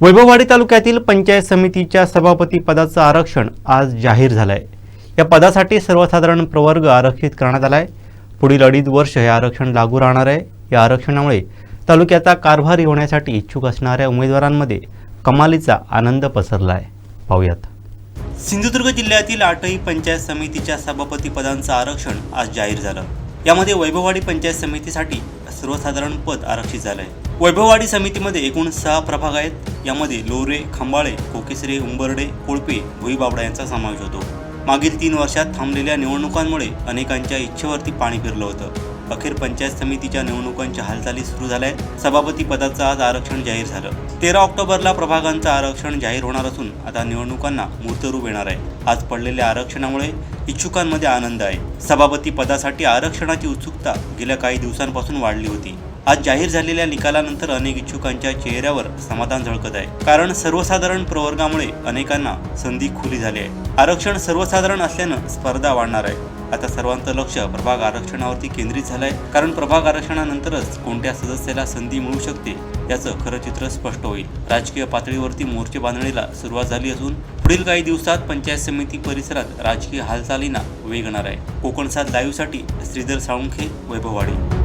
वैभववाडी तालुक्यातील पंचायत समितीच्या सभापती पदाचं आरक्षण आज जाहीर झालं आहे या पदासाठी सर्वसाधारण प्रवर्ग आरक्षित करण्यात आला आहे पुढील अडीच वर्ष हे आरक्षण लागू राहणार आहे. या आरक्षणामुळे तालुक्याचा कारभारी होण्यासाठी इच्छुक असणाऱ्या उमेदवारांमध्ये कमालीचा आनंद पसरला आहे पाहूयात. सिंधुदुर्ग जिल्ह्यातील आठही पंचायत समितीच्या सभापती पदांचं आरक्षण आज जाहीर झालं. यामध्ये वैभववाडी पंचायत समितीसाठी सर्वसाधारण पद आरक्षित झालं आहे वैभववाडी समितीमध्ये एकूण सहा प्रभाग आहेत. यामध्ये लोरे खंबाळे कोकेसरे उंबर्डे कोळपे भुईबाबडा यांचा समावेश होतो. मागील तीन वर्षात थांबलेल्या निवडणुकांमुळे अनेकांच्या इच्छेवरती पाणी फिरलं होतं. अखेर पंचायत समितीच्या निवडणुकांच्या हालचाली सुरू झाल्या आहेत. सभापती पदाचं आज आरक्षण जाहीर झालं. तेरा ऑक्टोबरला प्रभागांचं आरक्षण जाहीर होणार असून आता निवडणुकांना मूर्तरूप येणार आहे. आज पडलेल्या आरक्षणामुळे इच्छुकांमध्ये आनंद आहे. सभापती पदासाठी आरक्षणाची उत्सुकता गेल्या काही दिवसांपासून वाढली होती. आज जाहीर झालेल्या निकालानंतर अनेक इच्छुकांच्या चेहऱ्यावर समाधान झळकत आहे. कारण सर्वसाधारण प्रवर्गामुळे अनेकांना संधी खुली झाली आहे. आरक्षण सर्वसाधारण असल्यानं स्पर्धा वाढणार आहे. आता सर्वांचं लक्ष प्रभाग आरक्षणावरती केंद्रित झालंय. कारण प्रभाग आरक्षणानंतरच कोणत्या सदस्याला संधी मिळू शकते याचं खरं चित्र स्पष्ट होईल. राजकीय पातळीवरती मोर्चे बांधणीला सुरुवात झाली असून पुढील काही दिवसात पंचायत समिती परिसरात राजकीय हालचालींना वेगणार आहे. कोकणसात लाईव्हसाठी श्रीधर साळुंखे वैभववाडी.